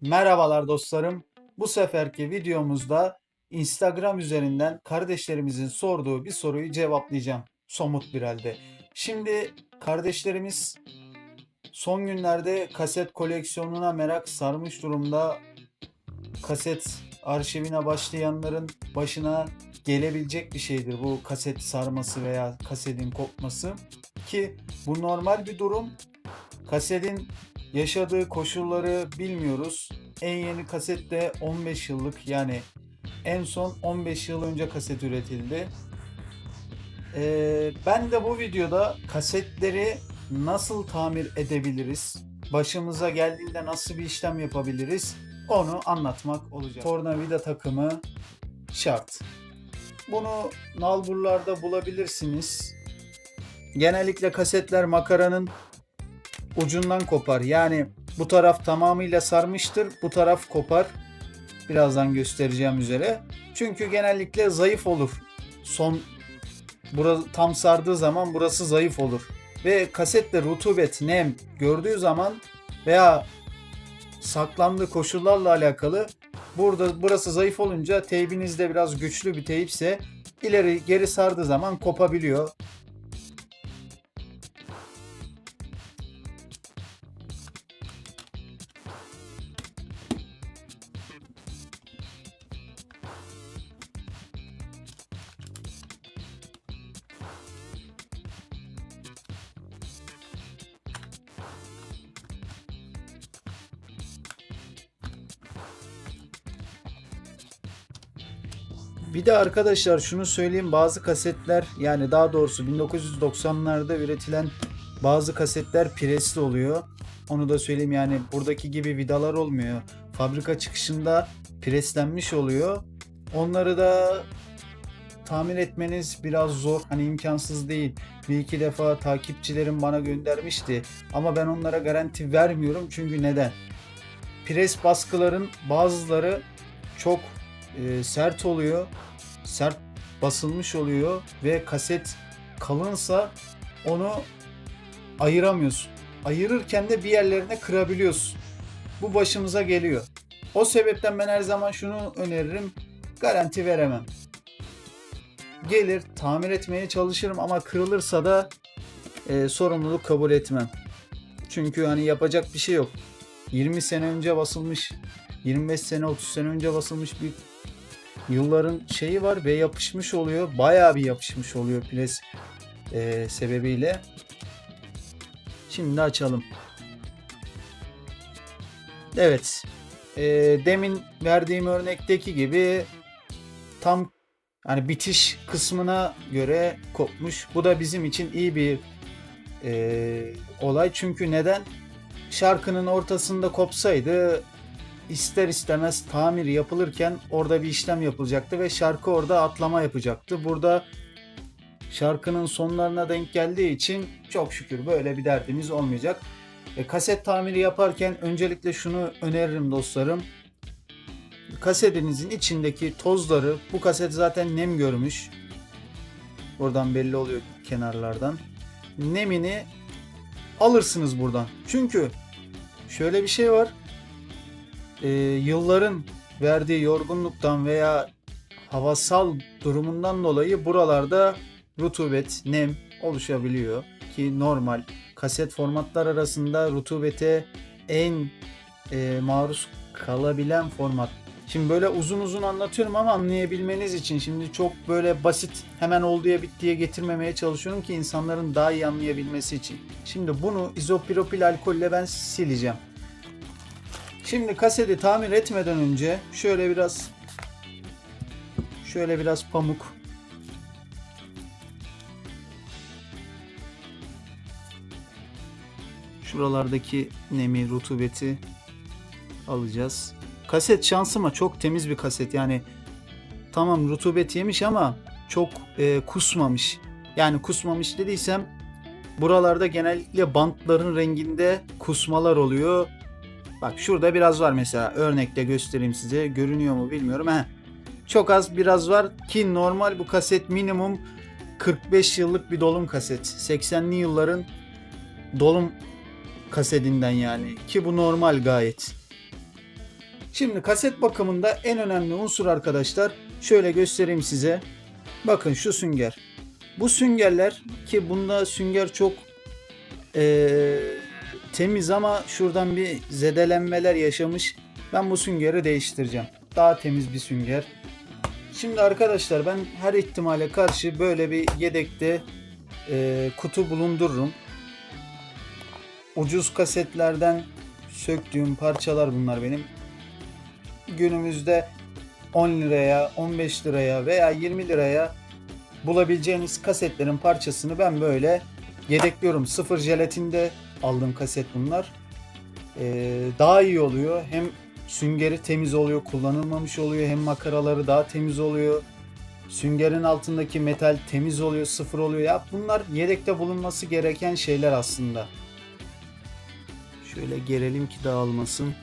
Merhabalar dostlarım. Bu seferki videomuzda Instagram üzerinden kardeşlerimizin sorduğu bir soruyu cevaplayacağım somut bir halde. Şimdi kardeşlerimiz son günlerde kaset koleksiyonuna merak sarmış durumda. Kaset arşivine başlayanların başına gelebilecek bir şeydir bu kaset sarması veya kasetin kopması ki bu normal bir durum. Kasetin yaşadığı koşulları bilmiyoruz. En yeni kaset de 15 yıllık yani en son 15 yıl önce kaset üretildi. Ee, ben de bu videoda kasetleri nasıl tamir edebiliriz? Başımıza geldiğinde nasıl bir işlem yapabiliriz? Onu anlatmak olacak. Tornavida takımı şart. Bunu nalburlarda bulabilirsiniz. Genellikle kasetler makaranın ucundan kopar. Yani bu taraf tamamıyla sarmıştır, bu taraf kopar. Birazdan göstereceğim üzere. Çünkü genellikle zayıf olur. Son burası tam sardığı zaman burası zayıf olur. Ve kasette rutubet, nem gördüğü zaman veya saklandığı koşullarla alakalı burada burası zayıf olunca teybinizde biraz güçlü bir teyipse ileri geri sardığı zaman kopabiliyor. Bir de arkadaşlar şunu söyleyeyim bazı kasetler yani daha doğrusu 1990'larda üretilen bazı kasetler presli oluyor. Onu da söyleyeyim yani buradaki gibi vidalar olmuyor. Fabrika çıkışında preslenmiş oluyor. Onları da tamir etmeniz biraz zor. Hani imkansız değil. Bir iki defa takipçilerim bana göndermişti. Ama ben onlara garanti vermiyorum. Çünkü neden? Pres baskıların bazıları çok e, sert oluyor. Sert basılmış oluyor ve kaset kalınsa onu ayıramıyorsun. Ayırırken de bir yerlerine kırabiliyorsun. Bu başımıza geliyor. O sebepten ben her zaman şunu öneririm. Garanti veremem. Gelir tamir etmeye çalışırım ama kırılırsa da e, sorumluluk kabul etmem. Çünkü hani yapacak bir şey yok. 20 sene önce basılmış, 25 sene 30 sene önce basılmış bir yılların şeyi var ve yapışmış oluyor. Bayağı bir yapışmış oluyor pres e, sebebiyle. Şimdi açalım. Evet. E, demin verdiğim örnekteki gibi tam hani bitiş kısmına göre kopmuş. Bu da bizim için iyi bir e, olay. Çünkü neden? Şarkının ortasında kopsaydı ister istemez tamir yapılırken orada bir işlem yapılacaktı ve şarkı orada atlama yapacaktı. Burada şarkının sonlarına denk geldiği için çok şükür böyle bir derdimiz olmayacak. E, kaset tamiri yaparken öncelikle şunu öneririm dostlarım. Kasetinizin içindeki tozları, bu kaset zaten nem görmüş. Buradan belli oluyor kenarlardan. Nemini alırsınız buradan. Çünkü şöyle bir şey var e, yılların verdiği yorgunluktan veya havasal durumundan dolayı buralarda rutubet, nem oluşabiliyor ki normal. Kaset formatlar arasında rutubete en e, maruz kalabilen format. Şimdi böyle uzun uzun anlatıyorum ama anlayabilmeniz için şimdi çok böyle basit hemen olduya bittiye getirmemeye çalışıyorum ki insanların daha iyi anlayabilmesi için. Şimdi bunu izopropil alkolle ben sileceğim. Şimdi kaseti tamir etmeden önce şöyle biraz şöyle biraz pamuk şuralardaki nemi, rutubeti alacağız. Kaset şansıma çok temiz bir kaset. Yani tamam rutubet yemiş ama çok e, kusmamış. Yani kusmamış dediysem buralarda genellikle bantların renginde kusmalar oluyor. Bak şurada biraz var mesela. Örnekte göstereyim size. Görünüyor mu bilmiyorum. Heh. Çok az biraz var ki normal bu kaset minimum 45 yıllık bir dolum kaset. 80'li yılların dolum kasetinden yani. Ki bu normal gayet. Şimdi kaset bakımında en önemli unsur arkadaşlar şöyle göstereyim size. Bakın şu sünger. Bu süngerler ki bunda sünger çok eee, temiz ama şuradan bir zedelenmeler yaşamış. Ben bu süngeri değiştireceğim. Daha temiz bir sünger. Şimdi arkadaşlar ben her ihtimale karşı böyle bir yedekte eee, kutu bulundururum. Ucuz kasetlerden söktüğüm parçalar bunlar benim. Günümüzde 10 liraya, 15 liraya veya 20 liraya bulabileceğiniz kasetlerin parçasını ben böyle yedekliyorum. Sıfır jelatinde aldığım kaset bunlar. Ee, daha iyi oluyor. Hem süngeri temiz oluyor, kullanılmamış oluyor. Hem makaraları daha temiz oluyor. Süngerin altındaki metal temiz oluyor, sıfır oluyor. Ya bunlar yedekte bulunması gereken şeyler aslında. Şöyle gerelim ki dağılmasın.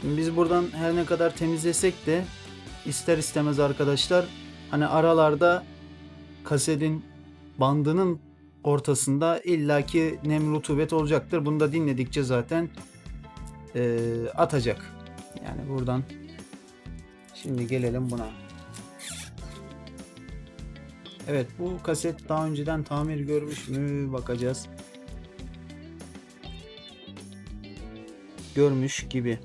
Şimdi biz buradan her ne kadar temizlesek de ister istemez arkadaşlar hani aralarda kasetin bandının ortasında illaki nem rutubet olacaktır. Bunu da dinledikçe zaten eee, atacak. Yani buradan şimdi gelelim buna. Evet bu kaset daha önceden tamir görmüş mü bakacağız. Görmüş gibi.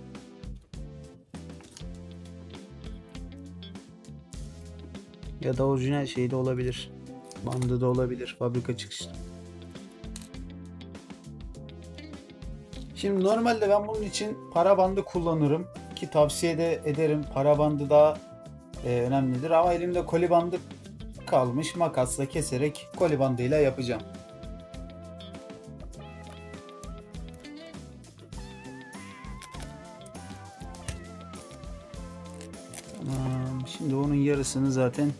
Ya da orijinal şey de olabilir. Bandı da olabilir. Fabrika çıkışı. Şimdi normalde ben bunun için para bandı kullanırım. Ki tavsiye de ederim. Para bandı daha e, önemlidir. Ama elimde koli bandı kalmış. Makasla keserek koli bandıyla yapacağım. Şimdi onun yarısını zaten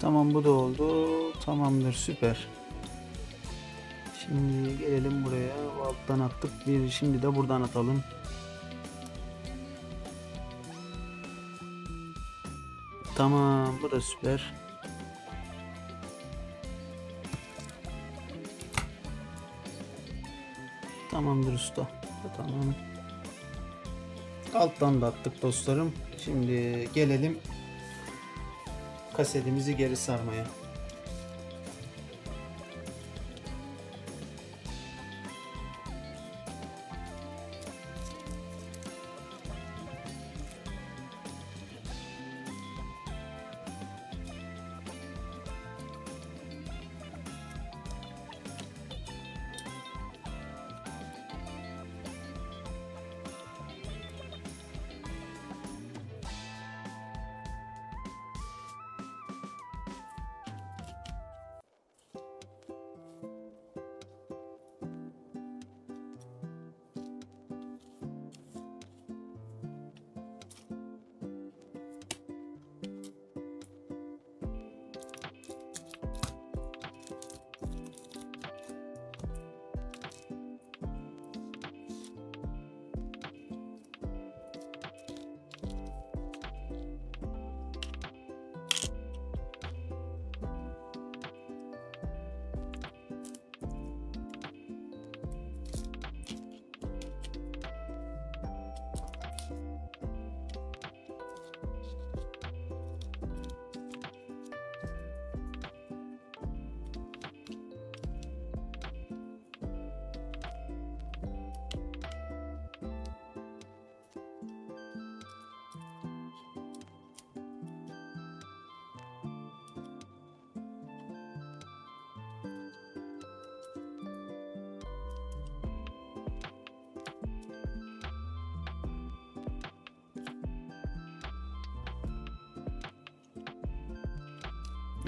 Tamam bu da oldu. Tamamdır süper. Şimdi gelelim buraya. Bu Alttan attık. Bir şimdi de buradan atalım. Tamam bu da süper. Tamamdır usta. Tamam. Alttan da attık dostlarım. Şimdi gelelim kasetimizi geri sarmaya.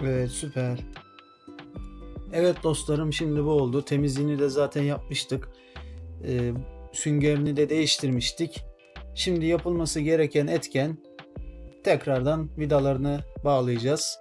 Evet süper. Evet dostlarım şimdi bu oldu. Temizliğini de zaten yapmıştık. Ee, süngerini de değiştirmiştik. Şimdi yapılması gereken etken tekrardan vidalarını bağlayacağız.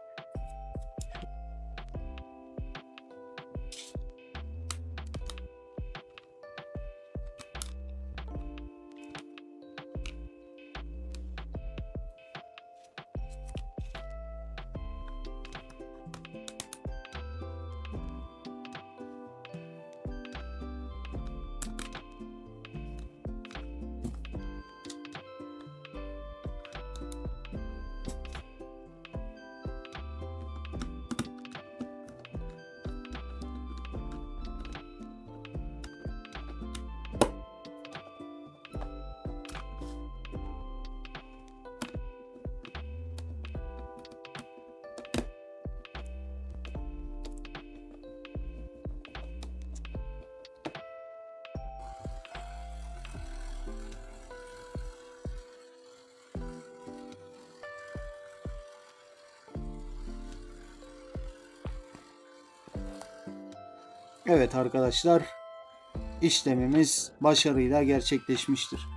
Evet arkadaşlar işlemimiz başarıyla gerçekleşmiştir.